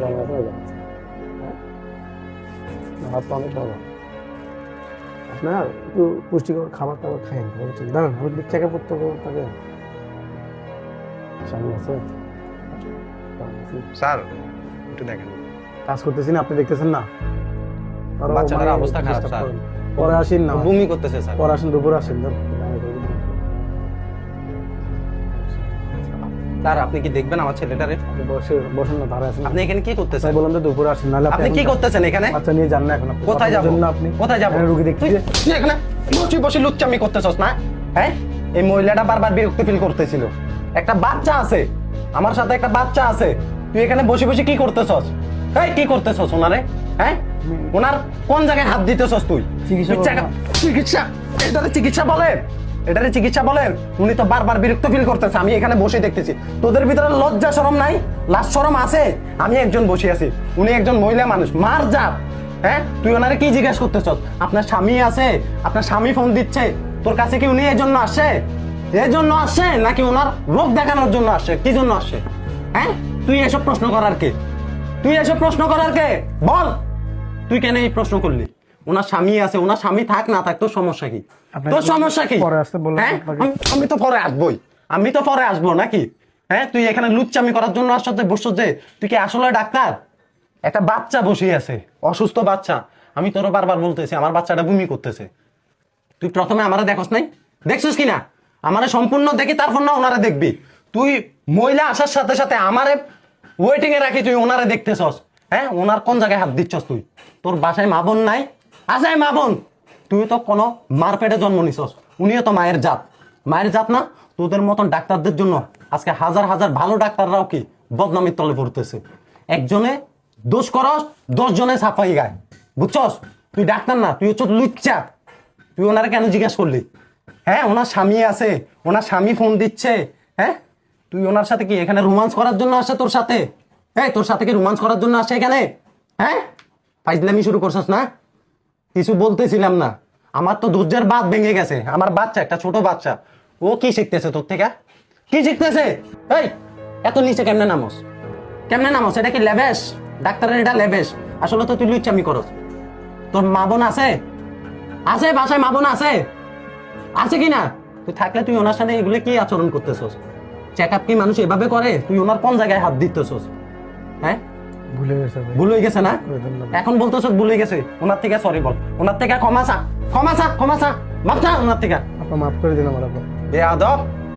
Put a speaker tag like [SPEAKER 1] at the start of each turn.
[SPEAKER 1] জানা? হ্যাঁ? অনেক ভালো আপনার একটু পুষ্টিকর খাবার টাবার খাইন বলছেন দাঁড়ান আমি চেক আপ করতে হবে তাকে। আছে?
[SPEAKER 2] স্যার একটু দেখেন।
[SPEAKER 1] কাজ করতেছি না আপনি দেখতেছেন না? মানে
[SPEAKER 2] অবস্থা খারাপ, স্যার।
[SPEAKER 1] পরে আসেন না।
[SPEAKER 2] বমি করতেছে স্যার।
[SPEAKER 1] পরে আসেন দুপুরে আসেন ধর।
[SPEAKER 2] আপনি কি দেখবেন আমার ছেলেটারে?
[SPEAKER 1] বসে বসেন না
[SPEAKER 2] আপনি এখানে কি করতেছেন?
[SPEAKER 1] বললাম তো দুপুরে আসেন নাহলে
[SPEAKER 2] আপনি কি করতেছেন এখানে?
[SPEAKER 1] বাচ্চা নিয়ে যান না এখন
[SPEAKER 2] কোথায়
[SPEAKER 1] আপনার
[SPEAKER 2] যাব?
[SPEAKER 1] জন্য আপনি
[SPEAKER 2] কোথায় যাব?
[SPEAKER 1] এখানে রুগী দেখতে
[SPEAKER 2] তুই- তুই এখানে বসে বসে লুচ্চামি করতেছস না? হ্যাঁ? এই মহিলাটা বারবার বিরক্ত ফিল করতেছিল। একটা বাচ্চা আছে। আমার সাথে একটা বাচ্চা আছে। তুই এখানে বসে বসে কি করতেছস? এই কি করতেছস ওনারে? হ্যাঁ? ওনার কোন জায়গায় হাত দিতেছস তুই?
[SPEAKER 1] চিকিৎসা
[SPEAKER 2] চিকিৎসা? এটারে চিকিৎসা বলেন এটারে চিকিৎসা বলেন উনি তো বারবার বিরক্ত ফিল করতেছে, আমি এখানে বসে দেখতেছি। তোদের ভিতরে লজ্জা শরম নাই? লাজ শরম আছে? আমি একজন বসে আছি। উনি একজন মহিলা মানুষ, মার জাত। হ্যাঁ? তুই ওনারে কি জিজ্ঞাসা করতেছস? আপনার স্বামী আছে? আপনার স্বামী ফোন দিচ্ছে? তোর কাছে কি উনি এই জন্য আসে? এই জন্য আসে নাকি ওনার রোগ দেখানোর জন্য আসে? কি জন্য আসে? হ্যাঁ? তুই এসব প্রশ্ন করার কে? তুই এসব প্রশ্ন করার কে? বল! তুই কেন এই প্রশ্ন করলি? ওনার স্বামী আছে ওনার স্বামী থাক না থাক তোর সমস্যা কি? তোর সমস্যা কি?
[SPEAKER 1] পরে আসতে বললাম
[SPEAKER 2] হ্যাঁ? আমি- তো পরে আসবোই। আমি তো পরে আসব নাকি? হ্যাঁ তুই এখানে লুচ্চামি করার জন্য আসছ বসছ যে তুই কি আসলে ডাক্তার? একটা বাচ্চা বসে আছে অসুস্থ বাচ্চা। আমি তোরও বারবার বলতেছি আমার বাচ্চাটা বমি করতেছে। তুই প্রথমে আমারে দেখোস নাই? দেখছিস কি না আমারে সম্পূর্ণ দেখি তারপর না ওনারে দেখবি। তুই মহিলা আসার সাথে সাথে আমারে ওয়েটিং এ রাখি তুই ওনারে দেখতেছস। হ্যাঁ ওনার কোন জায়গায় হাত দিচ্ছস তুই? তোর বাসায় মা বোন নাই? আছে মা বোন, তুই তো কোনো মারপেটে জন্ম নিছস, উনিও তো মায়ের জাত। মায়ের জাত না, তোদের মতন ডাক্তারদের জন্য আজকে হাজার হাজার ভালো ডাক্তাররাও কি বদনামির তলে পড়তেছে। একজনে দোষ করস দশ জনে সাফাই গায়। বুঝছস? তুই ডাক্তার না, তুই হচ্ছে লুচ্চা। তুই ওনারা কেন জিজ্ঞাসা করলি? হ্যাঁ ওনার স্বামী আছে, ওনার স্বামী ফোন দিচ্ছে হ্যাঁ? তুই ওনার সাথে কি এখানে রোমান্স করার জন্য আসে তোর সাথে? হ্যাঁ তোর সাথে কি রোমান্স করার জন্য আসে এখানে? হ্যাঁ? ফাইজলামি শুরু করছস না? কিছু বলতেছিলাম না। আমার তো ধৈর্যের বাদ ভেঙে গেছে। আমার বাচ্চা, একটা ছোট বাচ্চা। ও কি শিখতেছে তোর থেকে? কি শিখতেছে? এই, এত নিচে কেমনে নামস? কেমনে নামস? এটা কি লেবেশ ডাক্তারের এটা লেবেশ আসলে তো তুই লুচ্চামি করস। তোর মা বোন আছে? আছে, বাসায় মা বোন আছে? আছে কি না? তুই থাকলে তুই ওনার সাথে এগুলো কি আচরণ করতেছস? চেক আপ কি মানুষ এভাবে করে? তুই ওনার কোন জায়গায় হাত দিতেছস? হ্যাঁ?
[SPEAKER 1] ভুলে গেছে
[SPEAKER 2] ভুল হয়ে গেছে না। এখন বলতেছ ভুল হয়ে গেছে। ওনার থেকে সরি বল। ওনার থেকে ক্ষমা চা ক্ষমা চা ক্ষমা চা। মাপ চা ওনার থেকে।
[SPEAKER 1] আপনি মাফ করে দিন আমার আপা।
[SPEAKER 2] বেয়াদব।